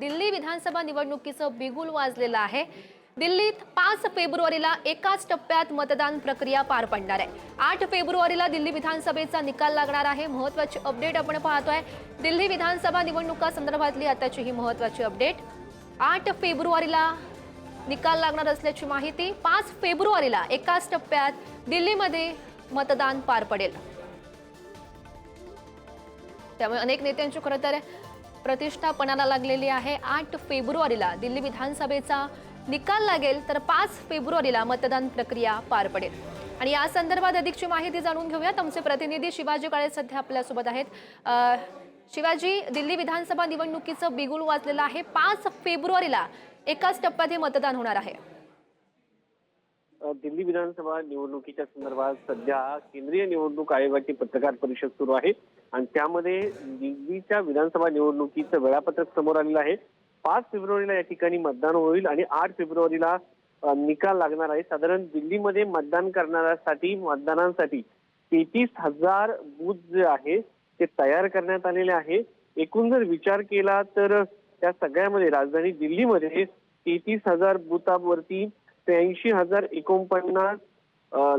दिल्ली विधानसभा निवडणुकीचं बिगुल वाजलेलं आहे. दिल्लीत पाच फेब्रुवारीला एकाच टप्प्यात मतदान प्रक्रिया पार पडणार आहे. आठ फेब्रुवारीला दिल्ली विधानसभेचा निकाल लागणार आहे. महत्वाची अपडेट आपण पाहतोय. दिल्ली विधानसभा निवडणुका संदर्भातली आताची ही महत्वाची अपडेट. आठ फेब्रुवारीला निकाल लागणार असल्याची माहिती. पाच फेब्रुवारीला एकाच टप्प्यात दिल्लीमध्ये मतदान पार पडेल. त्यामुळे अनेक नेत्यांची खरं तर प्रतिष्ठापणाला लागलेली आहे. आठ फेब्रुवारीला दिल्ली विधानसभेचा निकाल लागेल तर पाच फेब्रुवारीला मतदान प्रक्रिया पार पडेल. आणि या संदर्भात अधिकची माहिती जाणून घेऊयात. आमचे प्रतिनिधी शिवाजी काळे सध्या आपल्यासोबत आहेत. शिवाजी दिल्ली विधानसभा निवडणुकीचं बिगुल वाजलेलं आहे. पाच फेब्रुवारीला एकाच टप्प्यात हे मतदान होणार आहे. दिल्ली विधानसभा निवडणुकीच्या संदर्भात सध्या केंद्रीय निवडणूक आयोगाची पत्रकार परिषद सुरू आहे. आणि त्यामध्ये दिल्लीच्या विधानसभा निवडणुकीचं वेळापत्रक समोर आलेलं आहे. पाच फेब्रुवारीला या ठिकाणी मतदान होईल आणि आठ फेब्रुवारीला निकाल लागणार आहे. साधारण दिल्लीमध्ये मतदान करणाऱ्यासाठी मतदानांसाठी तेहतीस हजार बूथ जे आहे ते तयार करण्यात आलेले आहे. एकूण जर विचार केला तर त्या सगळ्यामध्ये राजधानी दिल्लीमध्ये तेहतीस हजार बूथावरती त्र्याऐंशी हजार एकोणपन्नास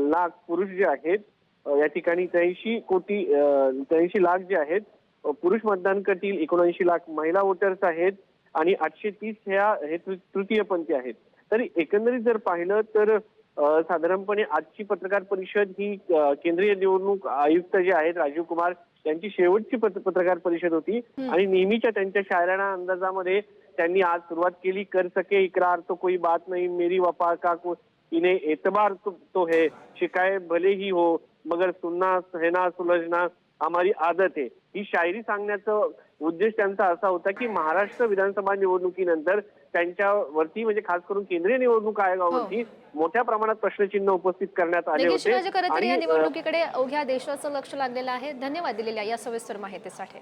लाख पुरुष जे आहेत या ठिकाणी त्र्याऐंशी कोटी त्र्याऐंशी लाख जे आहेत पुरुष मतदान करतील एकोणऐंशी लाख महिला वोटर्स आहेत आणि आठशे तीस ह्या हे तृतीयपंथी आहेत. तरी एकंदरीत जर पाहिलं तर साधारणपणे आजची पत्रकार परिषद ही केंद्रीय निवडणूक आयुक्त जे आहेत राजीव कुमार यांची शेवटची पत्र- पत्रकार परिषद होती. आणि नेहमीच्या त्यांच्या शायराना अंदाजामध्ये त्यांनी आज सुरुवात केली कर सके इकरार तो कोई बात नहीं मेरी वफा का को इन्हें एतबार तो, तो है शिकायत भले ही हो मगर सुनना सहना सुलझना हमारी आदत आहे ही शायरी सांगण्याचं उद्देश त्यांचा असा होता की महाराष्ट्र विधानसभा निवडणुकीनंतर त्यांच्यावरती म्हणजे खास करून केंद्रीय निवडणूक आयोगावरती मोठ्या प्रमाणात प्रश्नचिन्ह उपस्थित करण्यात आले होते. या निवडणुकीकडे अवघ्या देशाचं लक्ष लागलेलं आहे. धन्यवाद दिलेल्या या सविस्तर माहितीसाठी.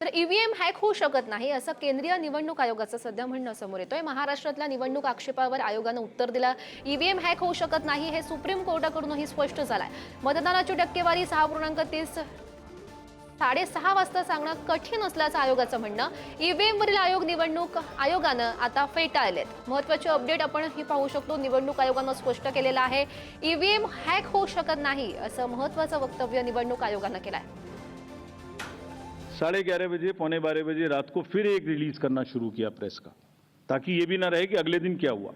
तर ईव्हीएम हॅक होऊ शकत नाही असं केंद्रीय निवडणूक आयोगाचं सध्या म्हणणं समोर येतोय. महाराष्ट्रातल्या निवडणूक आक्षेपावर आयोगानं उत्तर दिलं. ईव्हीएम हॅक होऊ शकत नाही हे सुप्रीम कोर्टाकडूनही स्पष्ट झालंय. मतदानाची टक्केवारी सहा पूर्णांक तीस साडेसहा वाजता सांगणं कठीण असल्याचं आयोगाचं म्हणणं. ईव्हीएम वरील आयोग निवडणूक आयोगानं आता फेटाळलेत. महत्वाची अपडेट आपण ही पाहू शकतो. निवडणूक आयोगानं स्पष्ट केलेलं आहे. ईव्हीएम हॅक होऊ शकत नाही असं महत्वाचं वक्तव्य निवडणूक आयोगानं केलं आहे साढ़े ग्यारह बजे, पौने बारह बजे रात को फिर एक रिलीज़ करना शुरू किया प्रेस का, ताकि ये भी ना रहे कि अगले दिन क्या हुआ।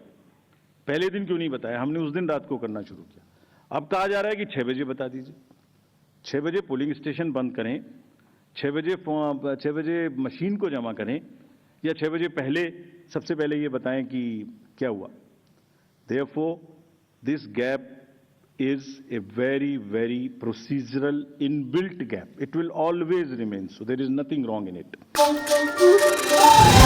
पहले दिन क्यों नहीं बताया? हमने उस दिन रात को करना शुरू किया। अब कहा जा रहा है कि छह बजे बता दीजिए। छह बजे पोलिंग स्टेशन बंद करें, छह बजे छह बजे मशीन को जमा करें, या छह बजे पहले, सबसे पहले ये बताएँ कि क्या हुआ। Therefore this gap is a very very procedural inbuilt gap. It will always remain so. There is nothing wrong in it